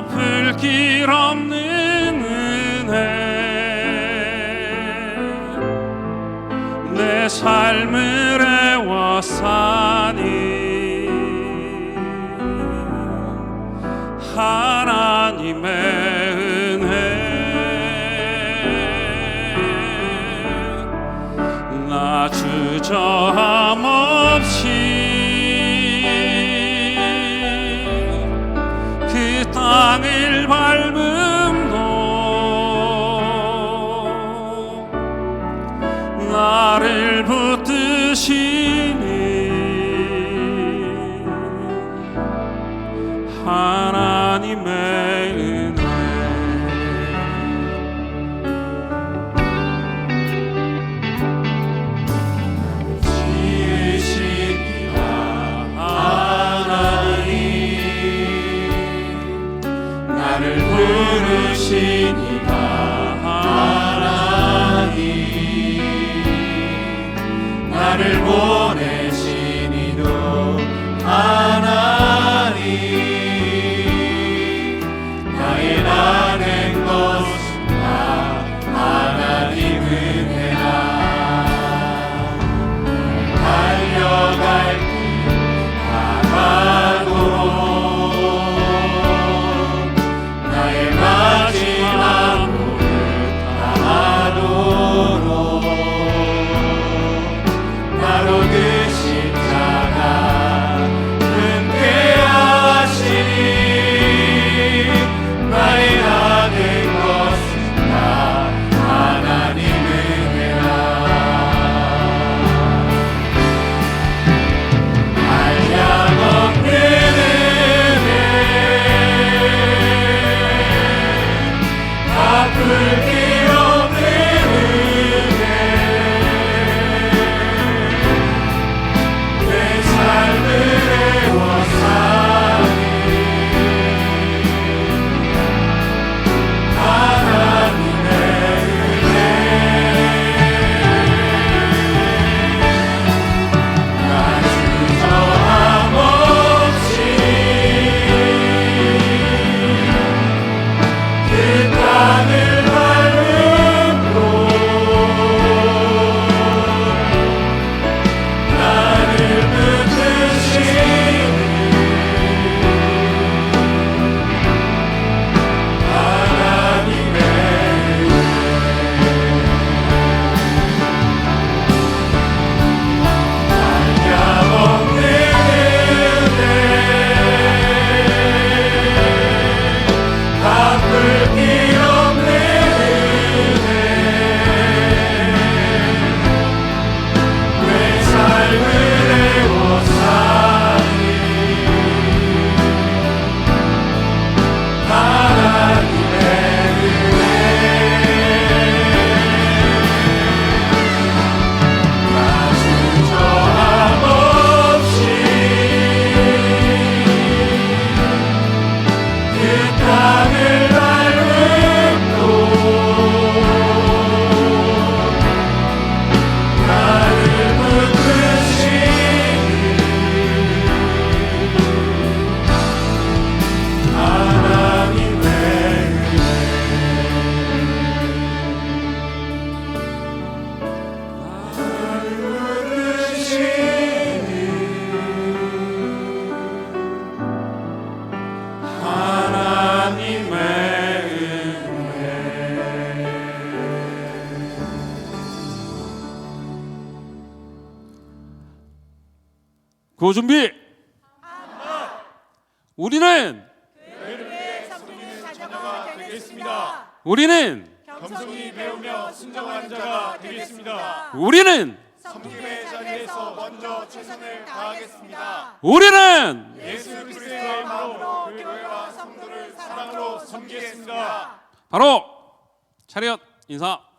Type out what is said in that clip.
아플 길 없는 은혜. 내 삶을 애워싸니 하나님의 은혜. 나 주저 하나님의 그땅 구호 준비 우리는. 우리는 겸손히 배우며 순종하는 자가 되겠습니다. 우리는 섬김의 자리에서 먼저 최선을 다하겠습니다. 우리는 예수 그리스도의 마음으로 교회와 성도를 사랑으로 섬기겠습니다. 바로 차렷 인사